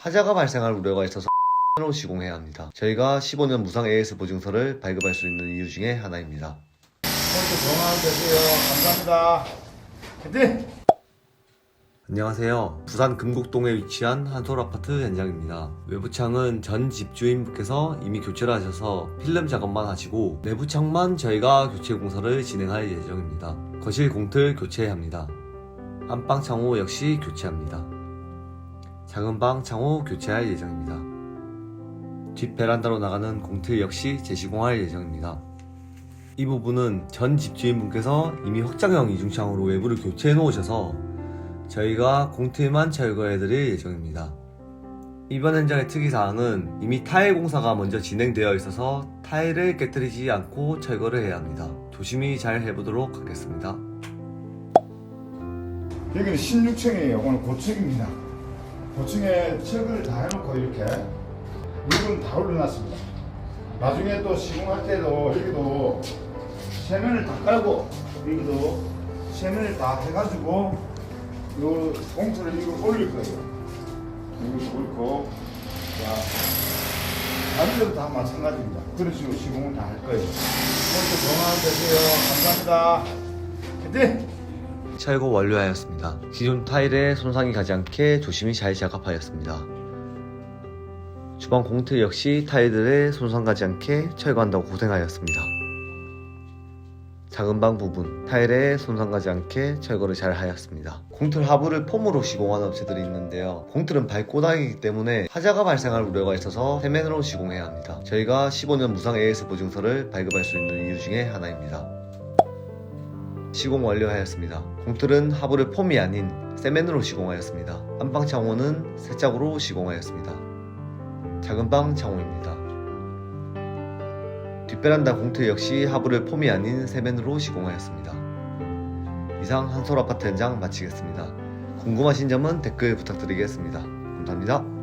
하자가 발생할 우려가 있어서 로 시공해야 합니다. 저희가 15년 무상 AS 보증서를 발급할 수 있는 이유 중에 하나입니다. 전화 되세요. 감사합니다. 화이팅! 안녕하세요. 부산 금곡동에 위치한 한솔 아파트 현장입니다. 외부 창은 전 집주인분께서 이미 교체를 하셔서 필름 작업만 하시고 내부 창만 저희가 교체 공사를 진행할 예정입니다. 거실 공틀 교체해야 합니다. 안방 창호 역시 교체합니다. 작은 방 창호 교체할 예정입니다. 뒷 베란다로 나가는 공틀 역시 재시공할 예정입니다. 이 부분은 전 집주인분께서 이미 확장형 이중창으로 외부를 교체해 놓으셔서 저희가 공틀만 철거해 드릴 예정입니다. 이번 현장의 특이사항은 이미 타일 공사가 먼저 진행되어 있어서 타일을 깨뜨리지 않고 철거를 해야 합니다. 조심히 잘 해보도록 하겠습니다. 여기는 16층이에요. 오늘 고층입니다. 고층에 철거를 다 해놓고 이렇게 물건 다 올려놨습니다. 나중에 또 시공할 때도 여기도 세면을 다 깔고 여기도 세면을 다 해가지고 요 봉투를 이거 올릴 거예요. 이거 올고 자 다른 데도 다 마찬가지입니다. 그런 식으로 시공을 다 할 거예요. 오늘도 전화 되세요. 감사합니다. 화이팅! 철거 완료하였습니다. 기존 타일에 손상이 가지 않게 조심히 잘 작업하였습니다. 주방 공틀 역시 타일들에 손상 가지 않게 철거한다고 고생하였습니다. 작은 방 부분 타일에 손상 가지 않게 철거를 잘 하였습니다. 공틀 하부를 폼으로 시공하는 업체들이 있는데요. 공틀은 발꼬닥이기 때문에 하자가 발생할 우려가 있어서 세면으로 시공해야 합니다. 저희가 15년 무상 AS 보증서를 발급할 수 있는 이유 중에 하나입니다. 시공 완료하였습니다. 공틀은 하부를 폼이 아닌 세면으로 시공하였습니다. 안방 창호는 세짝으로 시공하였습니다. 작은 방 창호입니다. 뒷베란다 공틀 역시 하부를 폼이 아닌 세면으로 시공하였습니다. 이상 한솔 아파트 현장 마치겠습니다. 궁금하신 점은 댓글 부탁드리겠습니다. 감사합니다.